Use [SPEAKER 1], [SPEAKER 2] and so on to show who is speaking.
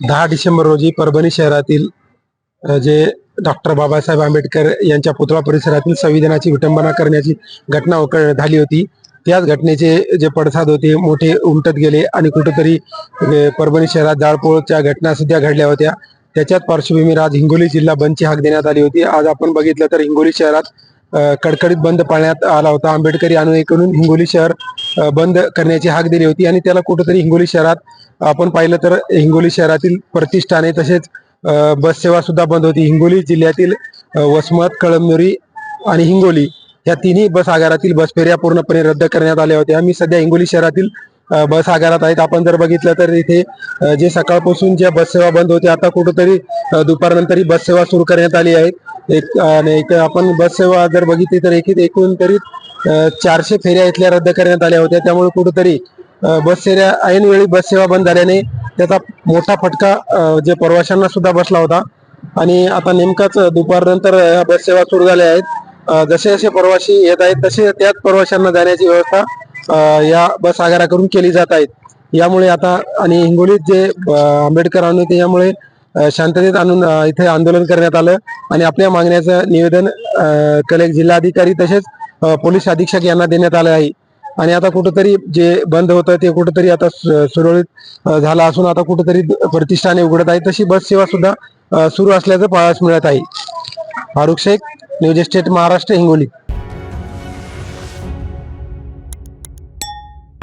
[SPEAKER 1] दहा डिसेंबर रोजी परभणी शहरातील जे डॉक्टर बाबासाहेब आंबेडकर यांच्या पुतळा परिसरातील संविधानाची विटंबना करण्याची घटना ओक- झाली होती. त्याच घटनेचे जे पडसाद होते मोठे उमटत गेले आणि कुठेतरी परभणी शहरात जाळपोळच्या घटना सुद्धा घडल्या होत्या. त्याच्याच पार्श्वभूमीवर आज हिंगोली जिल्हा बंदची हाक देण्यात आली होती. आज आपण बघितलं तर हिंगोली शहरात कडकडीत बंद पाळण्यात आला होता. आंबेडकरी अनुयायीकडून हिंगोली शहर बंद करण्याची हाक दिली होती आणि त्याला कुठंतरी हिंगोली शहरात आपण पाहिलं तर हिंगोली शहरातील प्रतिष्ठाने तसेच बससेवा बस सुद्धा बंद होती. हिंगोली जिल्ह्यातील वसमत कळमनुरी आणि हिंगोली या तिन्ही बस आगारातील बस फेऱ्या पूर्णपणे रद्द करण्यात आल्या होत्या. मी सध्या हिंगोली शहरातील बस आगारात आहेत. आपण जर बघितलं तर इथे जे सकाळपासून ज्या बस सेवा बंद होत्या आता कुठंतरी दुपारनंतरही दुपारनंतर ही बस सेवा सुरू करण्यात आली आहे. एक आणि एक आपण बस सेवा जर बघितली तर एक एकूण तरी चारशे फेऱ्या इथल्या रद्द करण्यात आल्या होत्या. त्यामुळे कुठेतरी बस फेऱ्या ऐनवेळी बस सेवा बंद झाल्याने त्याचा मोठा फटका जे प्रवाशांना सुद्धा बसला होता. आणि आता नेमकाच दुपारनंतर या बस सेवा सुरू झाल्या आहेत. जसे जसे प्रवासी येत आहेत तसे त्याच प्रवाशांना जाण्याची व्यवस्था या बस आगाराकडून केली जात आहेत यामुळे आता आणि हिंगोलीत जे आंबेडकर आणून यामुळे शांततेत आणून इथे आंदोलन करण्यात आलं. आणि आपल्या मागण्याचं निवेदन कलेक्ट जिल्हाधिकारी तसेच पोलीस अधीक्षक यांना देण्यात आलं आहे. आणि आता कुठंतरी जे बंद होतं ते कुठंतरी आता सुरळीत झालं असून आता कुठंतरी प्रतिष्ठाने उघडत आहे. तशी बस सेवा सुद्धा सुरू असल्याचं पाहायला मिळत आहे. Farooq Shaikh news estate Maharashtra Hingoli.